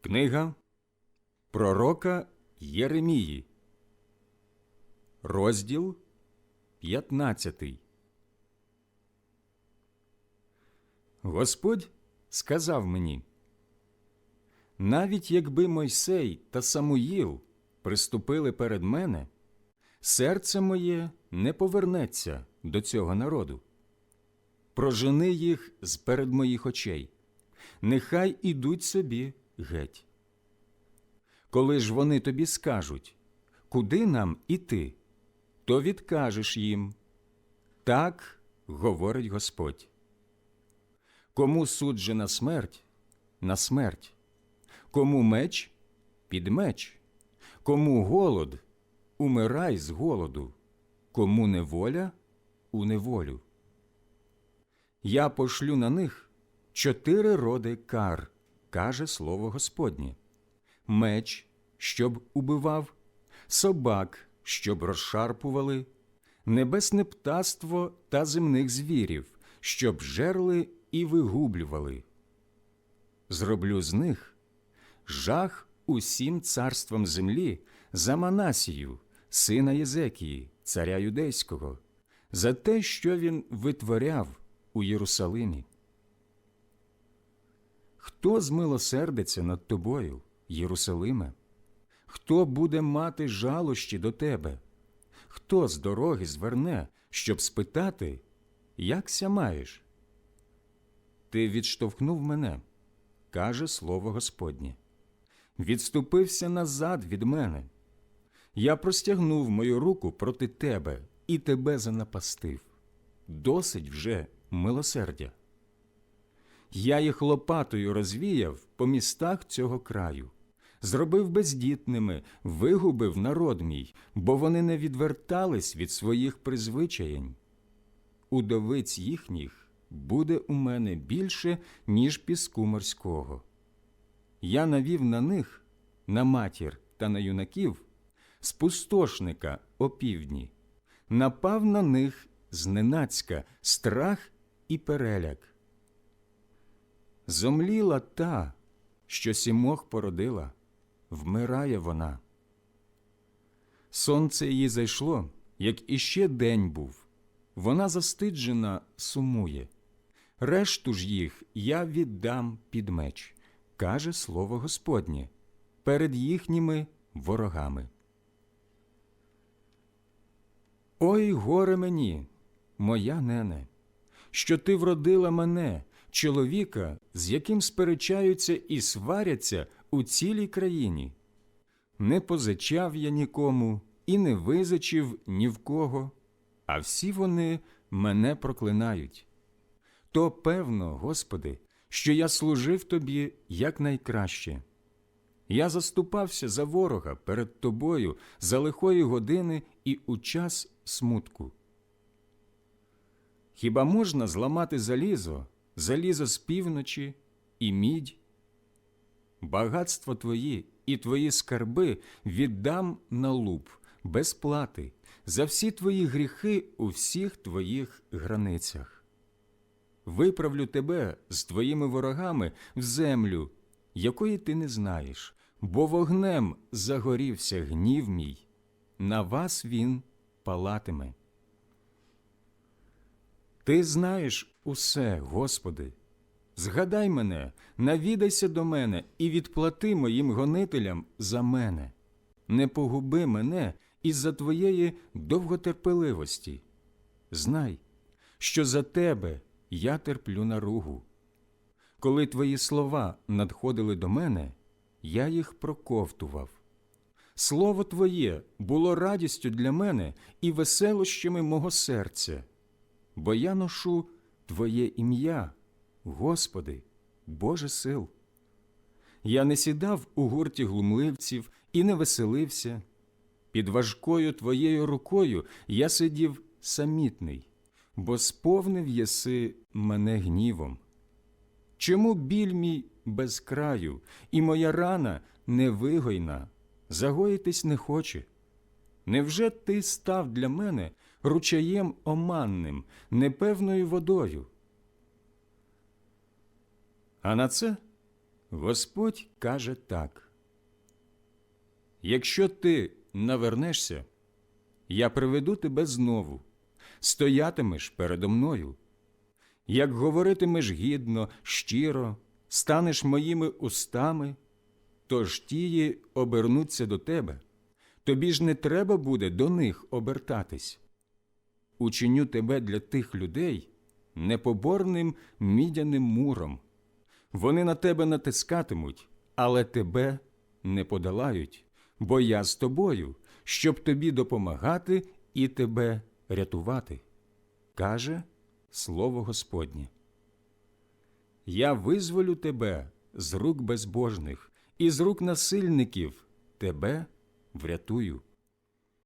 Книга Пророка Єремії, розділ 15. Господь сказав мені, навіть якби Мойсей та Самуїл приступили перед мене, серце моє не повернеться до цього народу. Прожени їх з перед моїх очей, нехай ідуть собі геть. Коли ж вони тобі скажуть, куди нам іти, то відкажеш їм. Так говорить Господь. Кому суджена смерть на смерть, кому меч під меч, кому голод умирай з голоду, кому неволя у неволю. Я пошлю на них чотири роди кар, каже слово Господнє меч, щоб убивав, собак, щоб розшарпували, небесне птаство та земних звірів, щоб жерли і вигублювали. Зроблю з них жах усім царством землі за Манасію, сина Єзекії, царя юдейського, за те, що він витворяв у Єрусалимі. Хто змилосердиться над тобою, Єрусалиме? Хто буде мати жалощі до тебе? Хто з дороги зверне, щоб спитати, якся маєш? Ти відштовхнув мене, каже слово Господнє. Відступився назад від мене. Я простягнув мою руку проти тебе і тебе занапастив. Досить вже милосердя. Я їх лопатою розвіяв по містах цього краю, зробив бездітними, вигубив народ мій, бо вони не відвертались від своїх призвичаєнь. Удовиць їхніх буде у мене більше, ніж піску морського. Я навів на них, на матір та на юнаків, спустошника опівдні, напав на них зненацька страх і переляк. Зомліла та, що сімох породила, вмирає вона. Сонце її зайшло, як іще день був. Вона застиджена сумує. Решту ж їх я віддам під меч, каже слово Господнє, перед їхніми ворогами. Ой горе мені, моя нене, що ти вродила мене, чоловіка, з яким сперечаються і сваряться у цілій країні. Не позичав я нікому і не визичив ні в кого, а всі вони мене проклинають. То певно, Господи, що я служив тобі якнайкраще. Я заступався за ворога перед тобою за лихої години і у час смутку. Хіба можна зламати залізо, залізо з півночі і мідь? Багатство твої і твої скарби віддам на луп, без плати, за всі твої гріхи у всіх твоїх границях. Виправлю тебе з твоїми ворогами в землю, якої ти не знаєш, бо вогнем загорівся гнів мій, на вас він палатиме. Ти знаєш усе, Господи. Згадай мене, навідайся до мене і відплати моїм гонителям за мене. Не погуби мене із-за твоєї довготерпеливості. Знай, що за тебе я терплю наругу. Коли твої слова надходили до мене, я їх проковтував. Слово Твоє було радістю для мене і веселощами мого серця, бо я ношу Твоє ім'я, Господи, Боже сил. Я не сідав у гурті глумливців і не веселився. Під важкою Твоєю рукою я сидів самітний, бо сповнив єси мене гнівом. Чому біль мій без краю, і моя рана невигойна, загоїтись не хоче? Невже ти став для мене ручаєм оманним, непевною водою? А на це Господь каже так: Якщо ти навернешся, я приведу тебе знову, стоятимеш передо мною. Як говоритимеш гідно, щиро, станеш моїми устами, то ж тії обернуться до тебе, тобі ж не треба буде до них обертатись. Учиню тебе для тих людей непоборним мідяним муром. Вони на тебе натискатимуть, але тебе не подолають, бо я з тобою, щоб тобі допомагати і тебе рятувати. Каже Слово Господнє. Я визволю тебе з рук безбожних і з рук насильників тебе врятую.